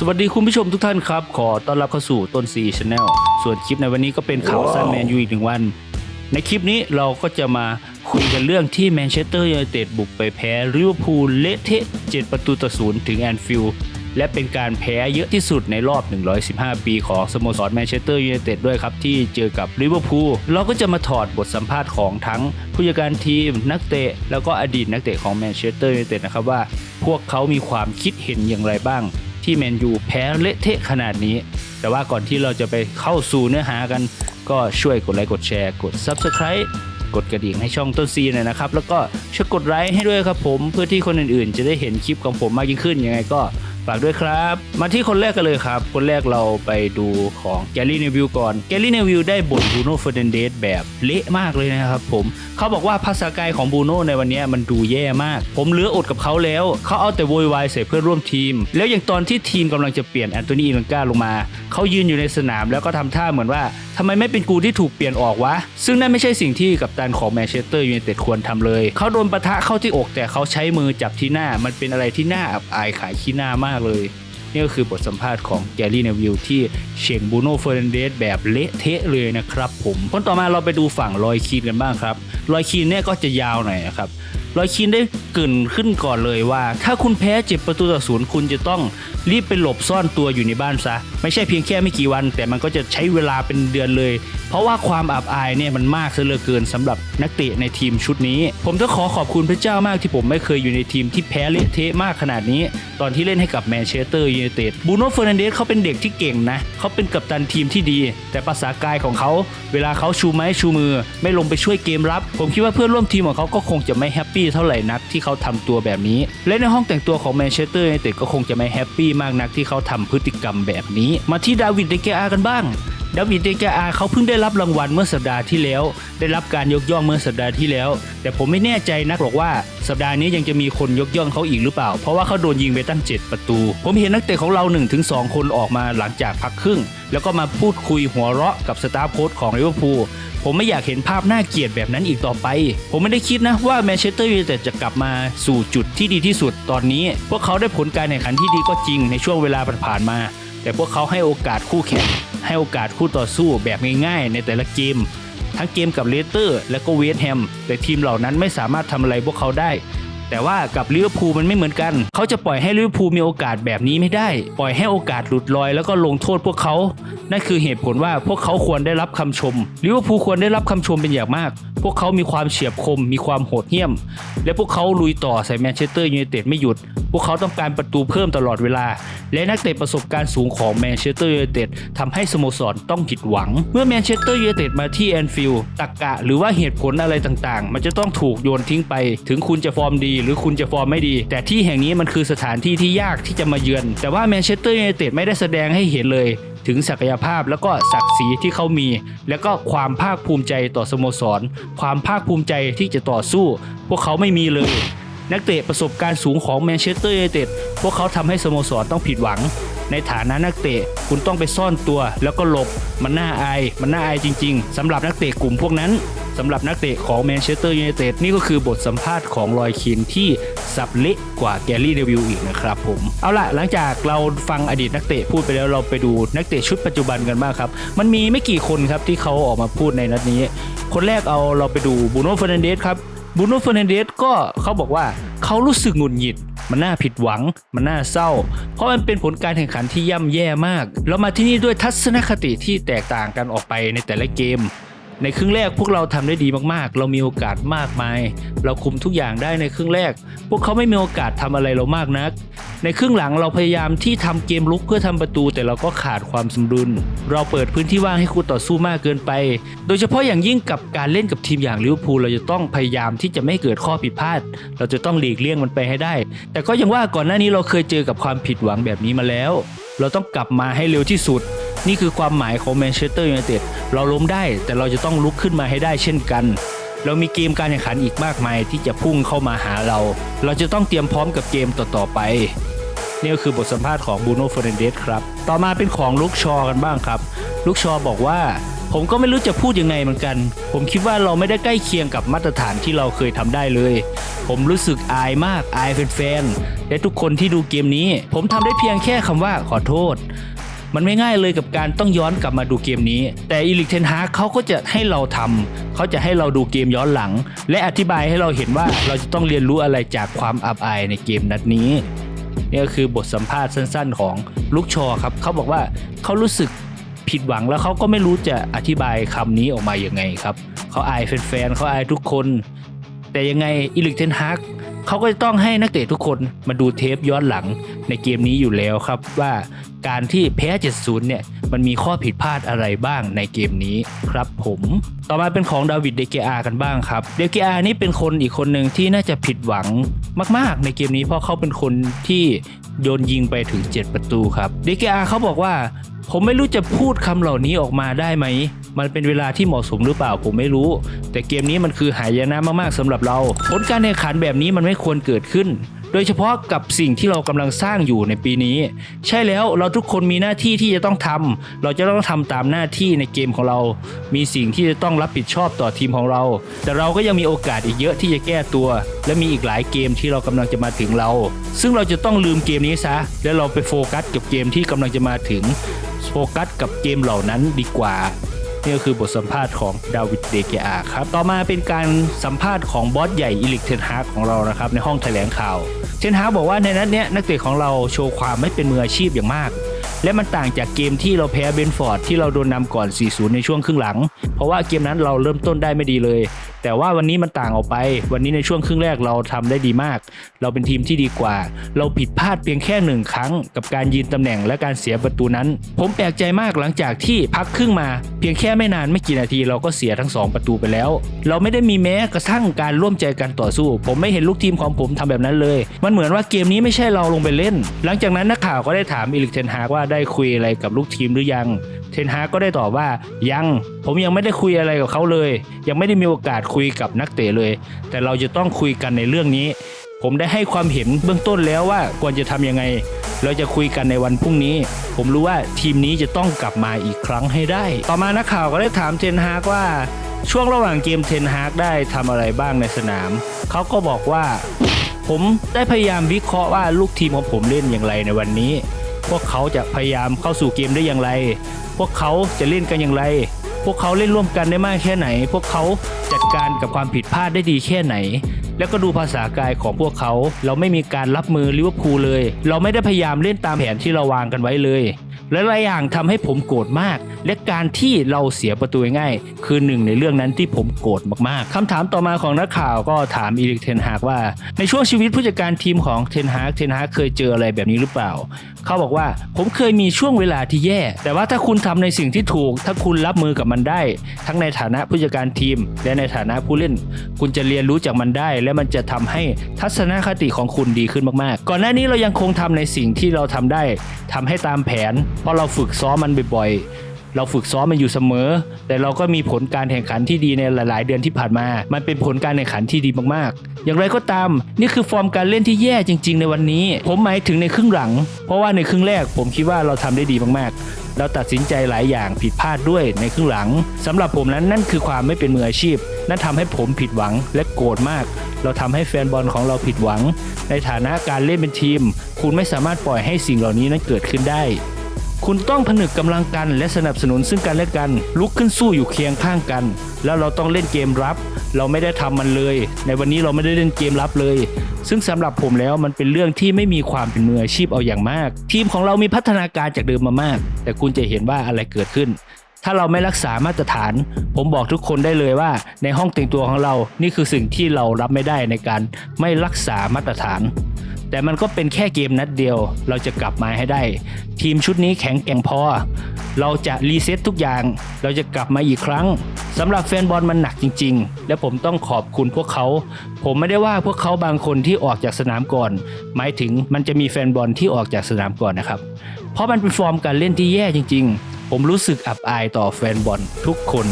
สวัสดีคุณผู้ชมทุกท่านครับ ขอต้อนรับเข้าสู่ต้นซีชาแนลส่วนคลิปในวันนี้ก็เป็นข่าวสั้นแมนยูอีกหนึ่งวัน ในคลิปนี้เราก็จะมาคุยกันเรื่องที่แมนเชสเตอร์ยูไนเต็ดบุกไปแพ้ลิเวอร์พูลเละเทะ7ประตูต่อศูนย์ถึงแอนฟิลด์และเป็นการแพ้เยอะที่สุดในรอบ 115 ปีของสโมสรแมนเชสเตอร์ยูไนเต็ดด้วยครับ ที่เจอกับลิเวอร์พูลเราก็จะมาถอดบทสัมภาษณ์ของทั้งผู้จัดการทีมนักเตะ แล้วก็อดีตนักเตะของแมนเชสเตอร์ยูไนเต็ดนะครับว่า พวกเขามีความคิดเห็นอย่างไรบ้าง ที่แมนยูแพ้เละเทะขนาดนี้ แต่ว่าก่อนที่เราจะไปเข้าสู่เนื้อหากัน ก็ช่วยกดไลค์กดแชร์กด Subscribe กดกระดิ่งให้ช่องต้นซีหน่อยนะครับ แล้วก็ช่วยกดไลค์ให้ด้วยครับผมเพื่อที่คนอื่นๆ จะได้เห็นคลิปของผมมากยิ่งขึ้นยังไงก็ ฝากด้วยครับ มาที่คนแรกกันเลยครับ คนแรกเราไปดูของแกลลี่เนวิลก่อนแกลลี่เนวิลได้บ่นบูโน่เฟอร์นันเดสแบบเละมากเลยนะครับผมเขาบอกว่าภาษากายของบูโน่ในวันนี้มันดูแย่มาก ผมเหลืออดกับเขาแล้ว เขาเอาแต่โวยวายใส่เพื่อนร่วมทีม แล้วอย่างตอนที่ทีมกำลังจะเปลี่ยนแอนโทนีอิลังกาลงมา เขายืนอยู่ในสนามแล้วก็ทำท่าเหมือนว่า ทำไมไม่เป็นกูที่ถูกเปลี่ยนออกวะ ซึ่งนั่นไม่ใช่สิ่งที่กัปตันของแมนเชสเตอร์ยูไนเต็ดควรทำเลย เขาโดนปะทะเข้าที่อกแต่เขาใช้มือจับที่หน้า มันเป็นอะไรที่น่าอับอายขายขี้หน้ามากเลยนี่ก็คือบทสัมภาษณ์ของแกรี่เนวิลที่เชงบูโน่เฟอร์นันเดสแบบเละเทะเลยนะครับผม คนต่อมาเราไปดูฝั่งลอยคีนกันบ้างครับ ลอยคีนเนี่ยก็จะยาวหน่อยนะครับลอยคีนได้เกินขึ้นก่อนเลยว่า ถ้าคุณแพ้เจ็บประตูต่อศูนย์คุณจะต้อง รีบไปหลบซ่อนตัวอยู่ในบ้านซะ ไม่ใช่เพียงแค่ไม่กี่วัน แต่มันก็จะใช้เวลาเป็นเดือนเลย เพราะว่าความอับอายเนี่ยมันมากซะเหลือเกินสำหรับนักเตะในทีมชุดนี้ ผมต้องขอขอบคุณพระเจ้ามากที่ผมไม่เคยอยู่ในทีมที่แพ้เละเทะมากขนาดนี้ ตอนที่เล่นให้กับแมนเชสเตอร์ยูไนเต็ดบูโน่เฟอร์นันเดสเขาเป็นเด็กที่เก่งนะเขาเป็นกัปตันทีมที่ดี แต่ภาษากายของเขาเวลาเขาชูไม้ชูมือ ไม่ลงไปช่วยเกมรับ ผมคิดว่าเพื่อนร่วมทีมของเขาก็คงจะไม่แฮปปี้เท่าไหร่นักที่เขาทำตัวแบบนี้ และในห้องแต่งตัวของแมนเชสเตอร์ยูไนเต็ดก็คงจะไม่แฮปปี้มากนักที่เขาทำพฤติกรรมแบบนี้ มาที่ดาวิดเดเกอากันบ้าง ดาวิดเดเกอาเขาเพิ่งได้รับรางวัลเมื่อสัปดาห์ที่แล้ว ได้รับการยกย่องเมื่อสัปดาห์ที่แล้ว แต่ผมไม่แน่ใจนักหรอกว่าสัปดาห์นี้ยังจะมีคนยกย่องเขาอีกหรือเปล่า เพราะว่าเขาโดนยิงไปตั้ง 7 ประตู ผมเห็นนักเตะของเรา 1-2 คนออกมาหลังจากพักครึ่ง แล้วก็มาพูดคุยหัวเราะกับสตาฟโค้ชของลิเวอร์พูลผมไม่อยากเห็นภาพน่าเกลียดแบบนั้นอีกต่อไป ผมไม่ได้คิดนะว่าแมนเชสเตอร์ยูไนเต็ดจะกลับมาสู่จุดที่ดีที่สุดตอนนี้ พวกเขาได้ผลการแข่งขันที่ดีก็จริงในช่วงเวลาผ่านมา แต่พวกเขาให้โอกาสคู่แข่งให้โอกาสคู่ต่อสู้แบบง่ายๆ ในแต่ละเกม ทั้งเกมกับเลสเตอร์ และก็เวสต์แฮมแต่ทีมเหล่านั้นไม่สามารถทำอะไรพวกเขาได้ แต่ว่ากับลิเวอร์พูลมันไม่เหมือนกัน เขาจะปล่อยให้ลิเวอร์พูลมีโอกาสแบบนี้ไม่ได้ ปล่อยให้โอกาสหลุดลอย แล้วก็ลงโทษพวกเขานั่นคือเหตุผลว่าพวกเขาควรได้รับคำชมลิเวอร์พูลควรได้รับคำชมเป็นอย่างมากพวกเขามีความเฉียบคม มีความโหดเหี้ยม และพวกเขาลุยต่อใส่แมนเชสเตอร์ยูไนเต็ดไม่หยุด พวกเขาต้องการประตูเพิ่มตลอดเวลา และนักเตะประสบการณ์สูงของแมนเชสเตอร์ยูไนเต็ดทำให้สโมสรต้องผิดหวัง เมื่อแมนเชสเตอร์ยูไนเต็ดมาที่แอนฟิลด์ตักกะหรือว่าเหตุผลอะไรต่างๆ มันจะต้องถูกโยนทิ้งไป ถึงคุณจะฟอร์มดี หรือคุณจะฟอร์มไม่ดี แต่ที่แห่งนี้มันคือสถานที่ที่ยากที่จะมาเยือน แต่ว่าแมนเชสเตอร์ยูไนเต็ดไม่ได้แสดงให้เห็นเลย ถึงศักยภาพแล้วก็ศักดิ์ศรีที่เขามี แล้วก็ความภาคภูมิใจต่อสโมสร ความภาคภูมิใจที่จะต่อสู้ พวกเขาไม่มีเลย นักเตะประสบการณ์สูงของแมนเชสเตอร์ยูไนเต็ดพวกเขาทำให้สโมสรต้องผิดหวัง ในฐานะนักเตะคุณต้องไปซ่อนตัวแล้วก็หลบมันน่าอายมันน่าอายจริง ๆสำหรับนักเตะกลุ่มพวกนั้น สำหรับนักเตะของแมนเชสเตอร์ยูไนเต็ดนี่ก็คือบทสัมภาษณ์ของลอยคินที่สับเละกว่าแกรี่เดวิลอีกนะครับผมเอาล่ะหลังจากเราฟังอดีตนักเตะพูดไปแล้วเราไปดูนักเตะชุดปัจจุบันกันบ้างครับ มันมีไม่กี่คนครับที่เขาออกมาพูดในนัดนี้ คนแรกเอาเราไปดูบูโน่เฟอร์นันเดสครับบูโน่เฟอร์นันเดสก็เขาบอกว่าเขารู้สึกหงุดหงิด มันน่าผิดหวัง มันน่าเศร้า เพราะมันเป็นผลการแข่งขันที่ย่ำแย่มาก เรามาที่นี่ด้วยทัศนคติที่แตกต่างกันออกไปในแต่ละเกม ในครึ่งแรกพวกเราทำได้ดีมากๆ เรามีโอกาสมากมาย เราคุมทุกอย่างได้ในครึ่งแรก พวกเขาไม่มีโอกาสทำอะไรเรามากนัก ในครึ่งหลังเราพยายามที่ทำเกมลุกเพื่อทำประตู แต่เราก็ขาดความสมดุล เราเปิดพื้นที่ว่างให้คู่ต่อสู้มากเกินไป โดยเฉพาะอย่างยิ่งกับการเล่นกับทีมอย่างลิเวอร์พูลเราจะต้องพยายามที่จะไม่ให้เกิดข้อผิดพลาด เราจะต้องหลีกเลี่ยงมันไปให้ได้ แต่ก็ยังว่าก่อนหน้านี้เราเคยเจอกับความผิดหวังแบบนี้มาแล้ว เราต้องกลับมาให้เร็วที่สุด นี่คือความหมายของแมนเชสเตอร์ยูไนเต็ดเราล้มได้แต่เราจะต้องลุกขึ้นมาให้ได้เช่นกัน เรามีเกมการแข่งขันอีกมากมายที่จะพุ่งเข้ามาหาเรา เราจะต้องเตรียมพร้อมกับเกมต่อๆไปนี่ก็คือบทสัมภาษณ์ของบูโน่เฟอร์นันเดสครับ ต่อมาเป็นของลุกชอกันบ้างครับ ลุกชอบอกว่า ผมก็ไม่รู้จะพูดยังไงเหมือนกัน ผมคิดว่าเราไม่ได้ใกล้เคียงกับมาตรฐานที่เราเคยทำได้เลย ผมรู้สึกอายมากอายแฟนๆและทุกคนที่ดูเกมนี้ ผมทำได้เพียงแค่คำว่าขอโทษ มันไม่ง่ายเลยกับการต้องย้อนกลับมาดูเกมนี้ แต่อีลิกเทนฮาเขาก็จะให้เราทำเขาจะให้เราดูเกมย้อนหลัง และอธิบายให้เราเห็นว่าเราจะต้องเรียนรู้อะไรจากความอับอายในเกมนัดนี้นี่ก็คือบทสัมภาษณ์สั้น ๆ ของลูกชอครับเขาบอกว่าเขารู้สึกผิดหวังแล้วเขาก็ไม่รู้จะอธิบายคำนี้ออกมาอย่างไงครับเขาอายแฟนๆเขาอายทุกคน แต่ยังไงอีลิกเทนฮากเขาก็จะต้องให้นักเตะทุกคนมาดูเทปย้อนหลังในเกมนี้อยู่แล้วครับว่า การที่แพ้ 70 เนี่ย มันมีข้อผิดพลาดอะไรบ้างในเกมนี้ครับผม ต่อมาเป็นของดาวิดเดเกอากันบ้างครับ เดเกอานี่เป็นคนอีกคนหนึ่งที่น่าจะผิดหวังมาก ๆ ในเกมนี้เพราะเขาเป็นคนที่โดนยิงไปถึง 7 ประตูครับ เดเกอาเขาบอกว่า ผมไม่รู้จะพูดคำเหล่านี้ออกมาได้ไหม มันเป็นเวลาที่เหมาะสมหรือเปล่าผมไม่รู้ แต่เกมนี้มันคือหายนะมากๆสำหรับเรา ผลการแข่งขันแบบนี้มันไม่ควรเกิดขึ้น โดยเฉพาะกับสิ่งที่เรากำลังสร้างอยู่ในปีนี้ ใช่แล้วเราทุกคนมีหน้าที่ที่จะต้องทำเราจะต้องทำตามหน้าที่ในเกมของเรา มีสิ่งที่จะต้องรับผิดชอบต่อทีมของเรา แต่เราก็ยังมีโอกาสอีกเยอะที่จะแก้ตัว และมีอีกหลายเกมที่เรากำลังจะมาถึงเรา ซึ่งเราจะต้องลืมเกมนี้ซะแล้วเราไปโฟกัสกับเกมที่กำลังจะมาถึงโฟกัสกับเกมเหล่านั้นดีกว่า นี่ก็คือบทสัมภาษณ์ของดาวิดเดเกอาครับ ต่อมาเป็นการสัมภาษณ์ของบอสใหญ่อิลิกเทนฮาของเรานะครับในห้องแถลงข่าวเทนฮาบอกว่าในนัดเนี้ยนักเตะของเราโชว์ความไม่เป็นมืออาชีพอย่างมาก และมันต่างจากเกมที่เราแพ้เบนฟอร์ดที่เราโดนนำก่อน 4-0 ในช่วงครึ่งหลัง เพราะว่าเกมนั้นเราเริ่มต้นได้ไม่ดีเลย แต่ว่าวันนี้มันต่างออกไป วันนี้ในช่วงครึ่งแรกเราทำได้ดีมาก เราเป็นทีมที่ดีกว่า เราผิดพลาดเพียงแค่หนึ่งครั้ง กับการยืนตำแหน่งและการเสียประตูนั้น ผมแปลกใจมากหลังจากที่พักครึ่งมา เพียงแค่ไม่นานไม่กี่นาทีเราก็เสียทั้งสองประตูไปแล้ว เราไม่ได้มีแม้กระทั่งการร่วมใจกันต่อสู้ ผมไม่เห็นลูกทีมของผมทำแบบนั้นเลย มันเหมือนว่าเกมนี้ไม่ใช่เราลงไปเล่น หลังจากนั้นนักข่าวก็ได้ถามอีลิกเทนฮากว่าได้คุยอะไรกับลูกทีมหรือยัง ทนฮากก็ได้ตอบว่ายังผมยังไม่ได้คุยอะไรกับเขาเลย ยังไม่ได้มีโอกาสคุยกับนักเตะเลย แต่เราจะต้องคุยกันในเรื่องนี้ ผมได้ให้ความเห็นเบื้องต้นแล้วว่าควรจะทำยังไง เราจะคุยกันในวันพรุ่งนี้ ผมรู้ว่าทีมนี้จะต้องกลับมาอีกครั้งให้ได้ ต่อมานักข่าวก็ได้ถามเทนฮากว่าช่วงระหว่างเกมเทนฮากได้ทำอะไรบ้างในสนาม เขาก็บอกว่า ผมได้พยายามวิเคราะห์ว่าลูกทีมของผมเล่นอย่างไรในวันนี้ พวกเขาจะพยายามเข้าสู่เกมได้อย่างไร พวกเขาจะเล่นกันอย่างไร พวกเขาเล่นร่วมกันได้มากแค่ไหน พวกเขาจัดการกับความผิดพลาดได้ดีแค่ไหน แล้วก็ดูภาษากายของพวกเขา เราไม่มีการรับมือลิเวอร์พูลเลย เราไม่ได้พยายามเล่นตามแผนที่เราวางกันไว้เลยและหลายอย่างทำให้ผมโกรธมาก และการที่เราเสียประตูง่าย คือหนึ่งในเรื่องนั้นที่ผมโกรธมากๆคำถามต่อมาของนักข่าวก็ถามอีริกเทนฮากว่า ในช่วงชีวิตผู้จัดการทีมของเทนฮากเทนฮากเคยเจออะไรแบบนี้หรือเปล่า เขาบอกว่าผมเคยมีช่วงเวลาที่แย่ แต่ว่าถ้าคุณทำในสิ่งที่ถูก ถ้าคุณรับมือกับมันได้ ทั้งในฐานะผู้จัดการทีม และในฐานะผู้เล่น คุณจะเรียนรู้จากมันได้ และมันจะทำให้ทัศนคติของคุณดีขึ้นมากๆ ก่อนหน้านี้เรายังคงทำในสิ่งที่เราทำได้ทำให้ตามแผน เพราะเราฝึกซ้อมมันบ่อยๆ เราฝึกซ้อมมันอยู่เสมอ แต่เราก็มีผลการแข่งขันที่ดีในหลาย ๆ เดือนที่ผ่านมา มันเป็นผลการแข่งขันที่ดีมากๆ อย่างไรก็ตาม นี่คือฟอร์มการเล่นที่แย่จริง ๆ ในวันนี้ ผมหมายถึงในครึ่งหลัง เพราะว่าในครึ่งแรกผมคิดว่าเราทำได้ดีมากๆ เราตัดสินใจหลายอย่างผิดพลาดด้วยในครึ่งหลังสำหรับผมนั้นนั่นคือความไม่เป็นมืออาชีพ นั่นทำให้ผมผิดหวังและโกรธมาก เราทำให้แฟนบอลของเราผิดหวัง ในฐานะการเล่นเป็นทีม คุณไม่สามารถปล่อยให้สิ่งเหล่านี้นั้นเกิดขึ้นได้ คุณต้องผนึกกำลังกันและสนับสนุนซึ่งกันและกัน ลุกขึ้นสู้อยู่เคียงข้างกัน แล้วเราต้องเล่นเกมรับ เราไม่ได้ทำมันเลย ในวันนี้เราไม่ได้เล่นเกมรับเลย ซึ่งสำหรับผมแล้วมันเป็นเรื่องที่ไม่มีความเป็นมืออาชีพเอาอย่างมาก ทีมของเรามีพัฒนาการจากเดิมมามาก แต่คุณจะเห็นว่าอะไรเกิดขึ้น ถ้าเราไม่รักษามาตรฐาน ผมบอกทุกคนได้เลยว่า ในห้องแต่งตัวของเรา นี่คือสิ่งที่เรารับไม่ได้ในการไม่รักษามาตรฐาน แต่มันก็เป็นแค่เกมนัดเดียว เราจะกลับมาให้ได้ ทีมชุดนี้แข็งแกร่งพอ เราจะรีเซ็ตทุกอย่าง เราจะกลับมาอีกครั้งสำหรับแฟนบอลมันหนักจริง ๆ และผมต้องขอบคุณพวกเขา ผมไม่ได้ว่าพวกเขาบางคนที่ออกจากสนามก่อน หมายถึงมันจะมีแฟนบอลที่ออกจากสนามก่อนนะครับ เพราะมันเป็นฟอร์มการเล่นที่แย่จริง ๆ ผมรู้สึกอับอายต่อแฟนบอลทุกคน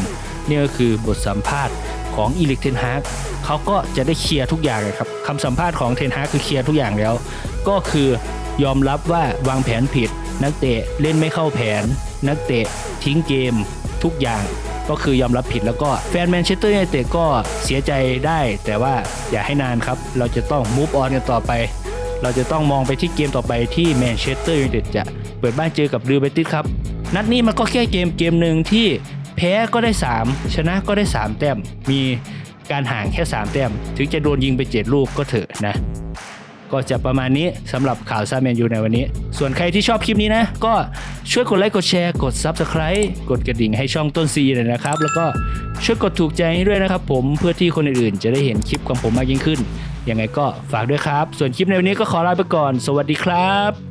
นี่ก็คือบทสัมภาษณ์ ของอีลิกเทนฮากเขาก็จะได้เคลียร์ทุกอย่างเลยครับคำสัมภาษณ์ของเทนฮากคือเคลียร์ทุกอย่างแล้ว ก็คือยอมรับว่าวางแผนผิด นักเตะเล่นไม่เข้าแผน นักเตะทิ้งเกมทุกอย่างก็คือยอมรับผิดแล้วก็แฟนแมนเชสเตอร์ยูไนเต็ดก็เสียใจได้ แต่ว่าอย่าให้นานครับ เราจะต้อง move on กันต่อไป เราจะต้องมองไปที่เกมต่อไปที่แมนเชสเตอร์ยูไนเต็ดจะเปิดบ้านเจอกับลิเวอร์พูลครับ นัดนี้มันก็แค่เกมเกมหนึ่งที่ แพ้ก็ได้ 3 ชนะก็ได้ 3 แต้ม มีการห่างแค่ 3 แต้ม ถึงจะโดนยิงไป 7 ลูกก็เถอะนะ ก็จะประมาณนี้สำหรับข่าวซาแมนยูในวันนี้ ส่วนใครที่ชอบคลิปนี้นะ ก็ช่วยกดไลค์กดแชร์กด Subscribe กดกระดิ่งให้ช่องต้นซีหน่อยนะครับ แล้วก็ช่วยกดถูกใจให้ด้วยนะครับผมเพื่อที่คนอื่นๆ จะได้เห็นคลิปของผมมากยิ่งขึ้นยังไงก็ฝากด้วยครับ ส่วนคลิปในวันนี้ก็ขอลาไปก่อน สวัสดีครับ